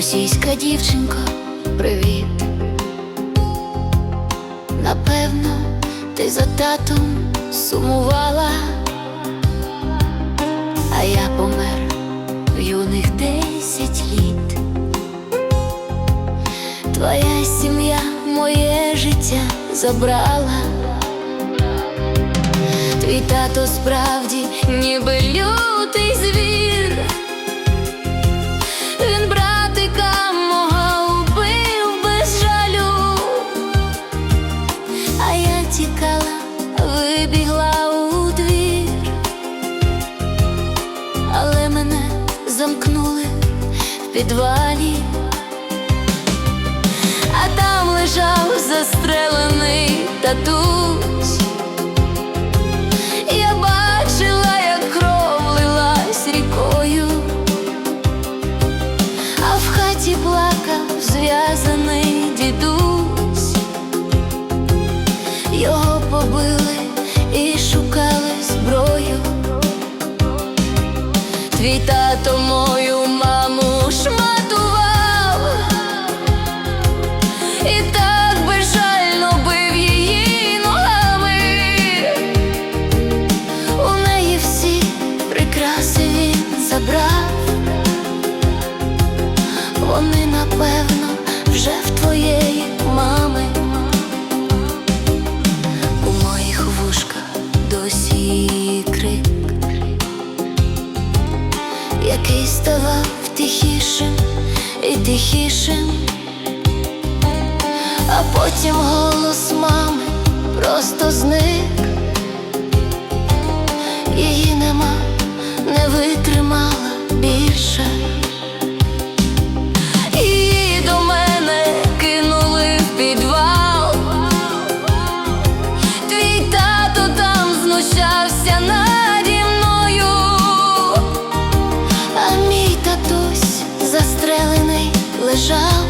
Російська дівчинко, привіт. Напевно, ти за татом сумувала, а я помер в юних десять літ. Твоя сім'я моє життя забрала. Твій тато справді ніби лютий звір. Він підвалі, а там лежав застрелений татусь. Я бачила, як кров лилась рікою. А в хаті плакав зв'язаний дідусь, його побили і шукали зброю. Твій тато мою досі крик, який ставав тихішим і тихішим, а потім голос мами просто зник. Її лежав,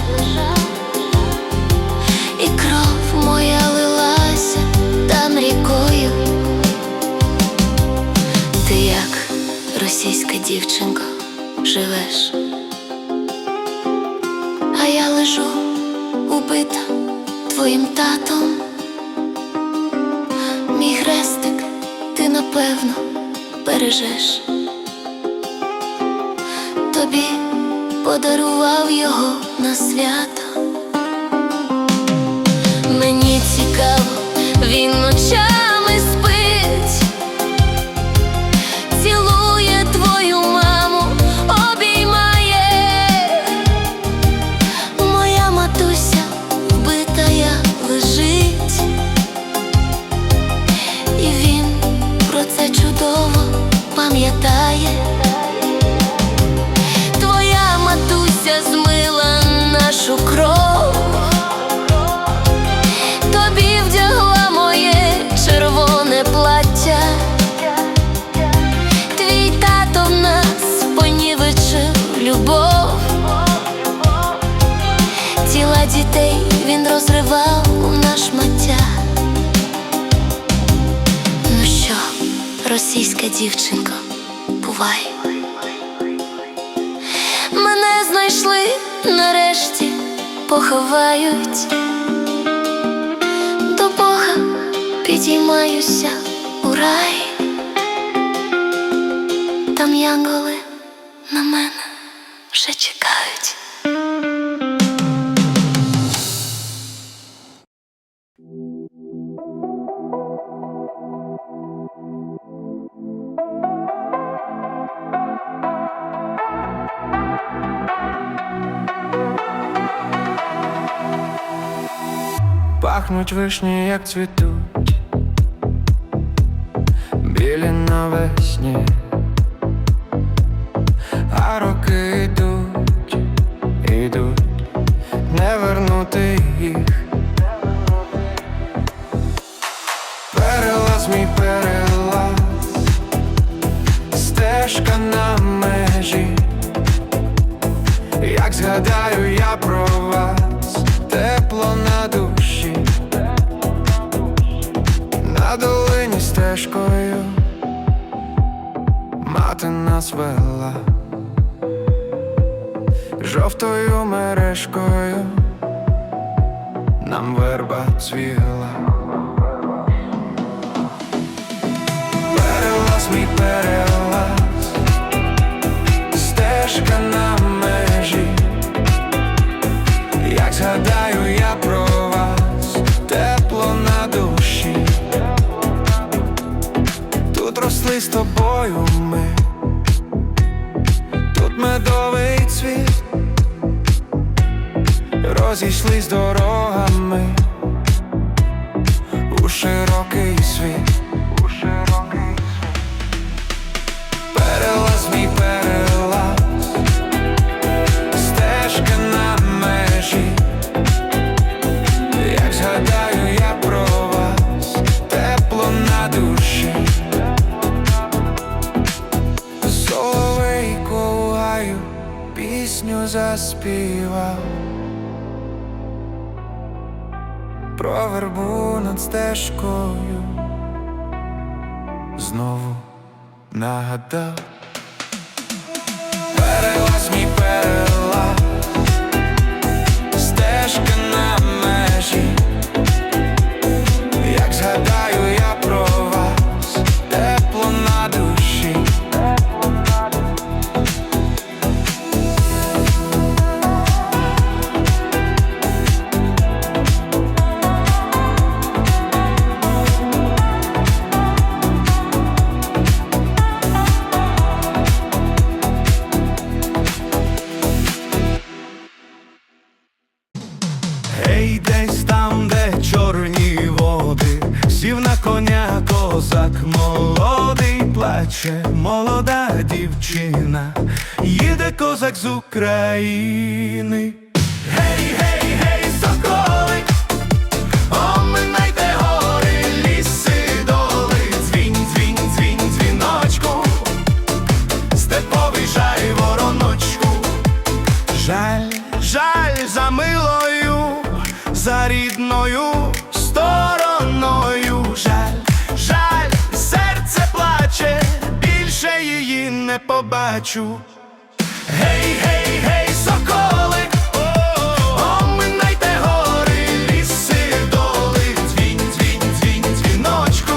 і кров моя лилася там рікою. Ти як російська дівчинка живеш? А я лежу убита твоїм татом. Мій хрестик ти напевно бережеш. Тобі подарував його на свято. Мені цікаво, він ночами російська дівчинка, бувай. Мене знайшли нарешті, поховають. До Бога підіймаюся у рай. Там янголи на мене вже чекають. Пахнуть вишні, як цвітуть, білі навесні, а роки йдуть, ідуть, не вернути їх. Перелаз мій перелаз, стежка на межі, як згадаю я про вас, стежкою мати нас вела. жовтою мережкою нам верба цвіла. Перелаз мій перелаз, тобою ми, тут медовий цвіт, розійшлись дорогами. У широкий світ. Заспівав. Про вербу над стежкою знову нагадав. Плаче, молода дівчина, їде козак з України. Гей, гей, побачу. Гей, гей, гей, соколи, оминайте гори, ліси, доли, дзвінь, дзвінь, дзвінь, дзвіночку,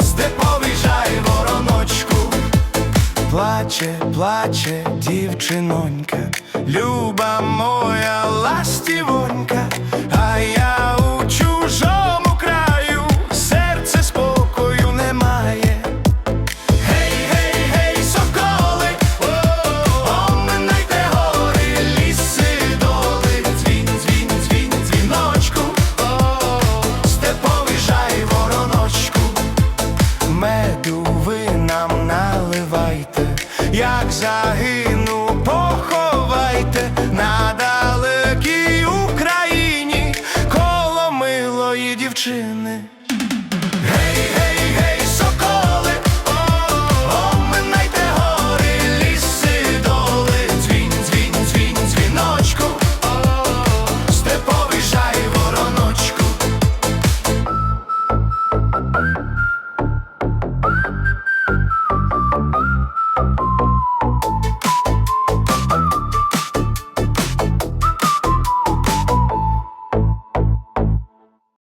степовий жай вороночку. Плаче, плаче, дівчинонька, люба моя ластівонька,